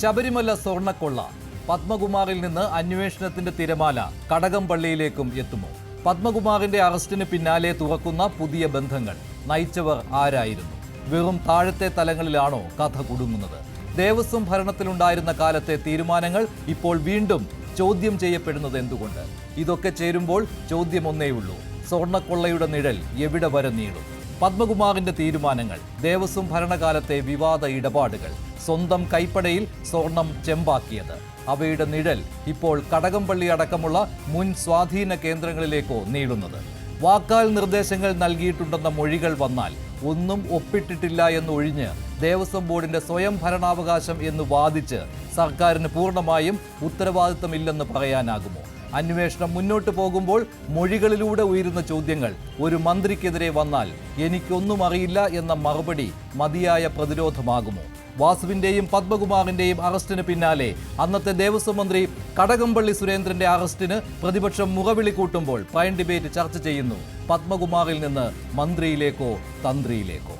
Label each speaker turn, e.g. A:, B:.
A: ശബരിമല സ്വർണക്കൊള്ള. പത്മകുമാറിൽ നിന്ന് അന്വേഷണത്തിന്റെ തിരമാല കടകംപള്ളിയിലേക്കും എത്തുമോ? പത്മകുമാറിന്റെ അറസ്റ്റിന് പിന്നാലെ തുറക്കുന്ന പുതിയ ബന്ധങ്ങൾ. നയിച്ചവർ ആരായിരുന്നു? വെറും താഴത്തെ തലങ്ങളിലാണോ കഥ കുടുങ്ങുന്നത്? ദേവസ്വം ഭരണത്തിലുണ്ടായിരുന്ന കാലത്തെ തീരുമാനങ്ങൾ ഇപ്പോൾ വീണ്ടും ചോദ്യം ചെയ്യപ്പെടുന്നത് എന്തുകൊണ്ട്? ഇതൊക്കെ ചേരുമ്പോൾ ചോദ്യം ഒന്നേയുള്ളൂ. സ്വർണക്കൊള്ളയുടെ നിഴൽ എവിടെ വരെ നീളും? പത്മകുമാറിന്റെ തീരുമാനങ്ങൾ ദേവസ്വം ഭരണകാലത്തെ വിവാദ ഇടപാടുകൾ സ്വന്തം കൈപ്പടയിൽ സ്വർണം ചെമ്പാക്കിയത്. അവയുടെ നിഴൽ ഇപ്പോൾ കടകംപള്ളി അടക്കമുള്ള മുൻ സ്വാധീന കേന്ദ്രങ്ങളിലേക്കോ നീളുന്നത്. വാക്കാൽ നിർദ്ദേശങ്ങൾ നൽകിയിട്ടുണ്ടെന്ന മൊഴികൾ വന്നാൽ ഒന്നും ഒപ്പിട്ടിട്ടില്ല എന്നൊഴിഞ്ഞ് ദേവസ്വം ബോർഡിന്റെ സ്വയം ഭരണാവകാശം എന്ന് വാദിച്ച് സർക്കാരിന് പൂർണമായും ഉത്തരവാദിത്തമില്ലെന്ന് പറയാനാകുമോ? അന്വേഷണം മുന്നോട്ട് പോകുമ്പോൾ മൊഴികളിലൂടെ ഉയരുന്ന ചോദ്യങ്ങൾ ഒരു മന്ത്രിക്കെതിരെ വന്നാൽ എനിക്കൊന്നും അറിയില്ല എന്ന മറുപടി മതിയായ പ്രതിരോധമാകുമോ? വാസുവിന്റെയും പത്മകുമാറിന്റെയും അറസ്റ്റിന് പിന്നാലെ അന്നത്തെ ദേവസ്വം മന്ത്രി കടകംപള്ളി സുരേന്ദ്രന്റെ അറസ്റ്റിന് പ്രതിപക്ഷം മുഖവിളി കൂട്ടുമ്പോൾ പ്രൈം ഡിബേറ്റ് ചർച്ച ചെയ്യുന്നു. പത്മകുമാറിൽ നിന്ന് മന്ത്രിയിലേക്കോ തന്ത്രിയിലേക്കോ?